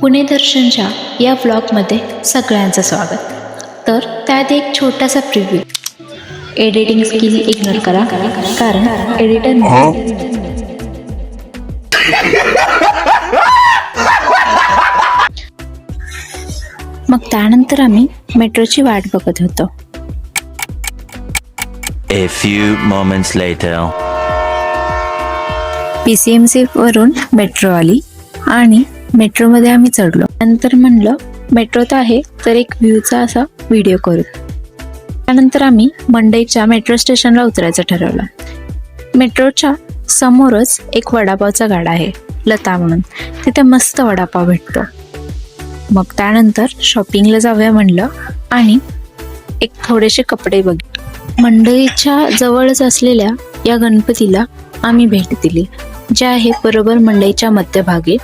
पुणे दर्शनच्या या व्लॉगमध्ये सगळ्यांचं स्वागत. तर त्यात एक छोटासा प्रिव्ह्यू एडिटिंग स्किल इग्नोर करा कारण एडिटर मग त्यानंतर आम्ही मेट्रोची वाट बघत होतो. A few moments later. P C M C वरून मेट्रो आली आणि मेट्रोमध्ये आम्ही चढलो. नंतर म्हणलं मेट्रो तर आहे तर एक व्ह्यूचा असा व्हिडिओ करू. त्यानंतर आम्ही मंडईच्या मेट्रो स्टेशनला उतरायचं ठरवलं. मेट्रोच्या समोरच एक वडापावचा गाडा आहे लता म्हणून. तिथे मस्त वडापाव भेटतो. मग त्यानंतर शॉपिंगला जाऊया म्हणलं आणि एक थोडेसे कपडे बघ मंडईच्या जवळच असलेल्या या गणपतीला आम्ही भेट दिली जे आहे बरोबर मंडईच्या मध्यभागी.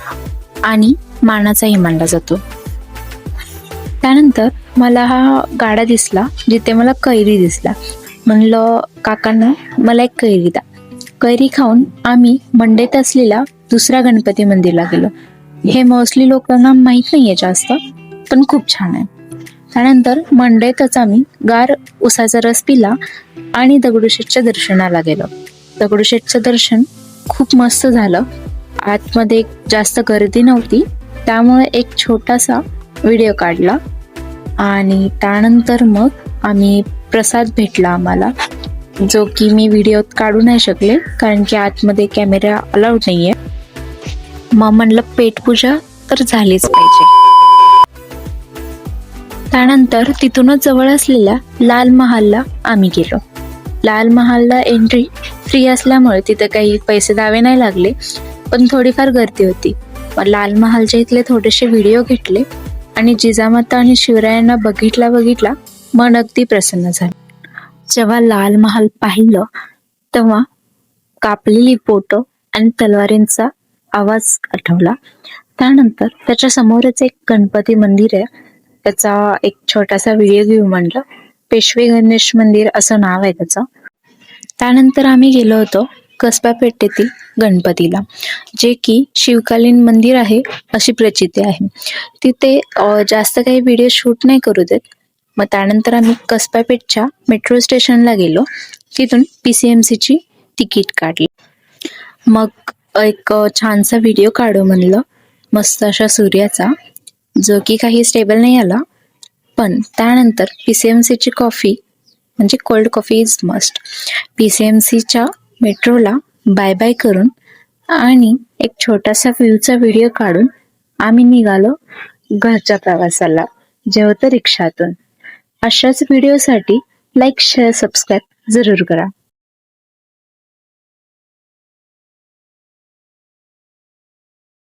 आणि मानाचाही मानला जातो. त्यानंतर मला हा गाडा दिसला जिथे मला कैरी दिसला. म्हणलं काकांना मला एक कैरी द्या. कैरी खाऊन आम्ही मंडईत असलेल्या दुसऱ्या गणपती मंदिरला गेलो. हे मोस्टली लोकांना माहीत नाहीये जास्त पण खूप छान आहे. त्यानंतर मंडईतच आम्ही गार उसाचा रस पिला आणि दगडूशेठच्या दर्शनाला गेलो. दगडूशेठचं दर्शन खूप मस्त झालं. आतमध्ये जास्त गर्दी नव्हती. त्यामुळे एक छोटासा व्हिडिओ काढला. आणि त्यानंतर मग आम्ही प्रसाद भेटला आम्हाला जो की मी व्हिडिओत काढू नाही शकले कारण की आतमध्ये कॅमेरा अलाउड नाहीये. मग म्हणलं पेटपूजा तर झालीच पाहिजे. त्यानंतर तिथूनच जवळ असलेल्या लाल महालला आम्ही गेलो. लाल महालला एंट्री फ्री असल्यामुळे तिथं काही पैसे द्यावे नाही लागले पण थोडीफार गर्दी होती. लाल महालच्या इथले थोडेसे व्हिडिओ घेतले आणि जिजामाता आणि शिवरायांना बघितला बघितला मन अगदी प्रसन्न झालं. जेव्हा लाल महाल पाहिलं तेव्हा कापलेली बोटं आणि तलवारींचा आवाज आठवला. त्यानंतर त्याच्या समोरच एक गणपती मंदिर आहे. त्याचा एक छोटासा व्हिडिओ घेऊ म्हणलं. पेशवे गणेश मंदिर असं नाव आहे त्याचं. त्यानंतर आम्ही गेलो होतो कसबा पेठेतील गणपतीला जे की शिवकालीन मंदिर आहे अशी प्रचिती आहे. तिथे जास्त काही व्हिडिओ शूट नाही करू देत. मग त्यानंतर आम्ही कसबा पेठच्या मेट्रो स्टेशनला गेलो. तिथून पी सी एम सीची तिकीट काढली. मग एक छानसा व्हिडिओ काढू म्हणलं. मस्त अशा सूर्याचा जो की काही स्टेबल नाही आला. पण त्यानंतर पी सी एम सीची कॉफी म्हणजे cold coffee is must P C M सीच्या मेट्रोला बाय बाय करून आणि एक छोटासा व्ह्यूचा व्हिडिओ काढून आम्ही निघालो घरच्या प्रवासाला जे होतं रिक्षातून. अशाच व्हिडिओसाठी लाईक शेअर सबस्क्राईब जरूर करा.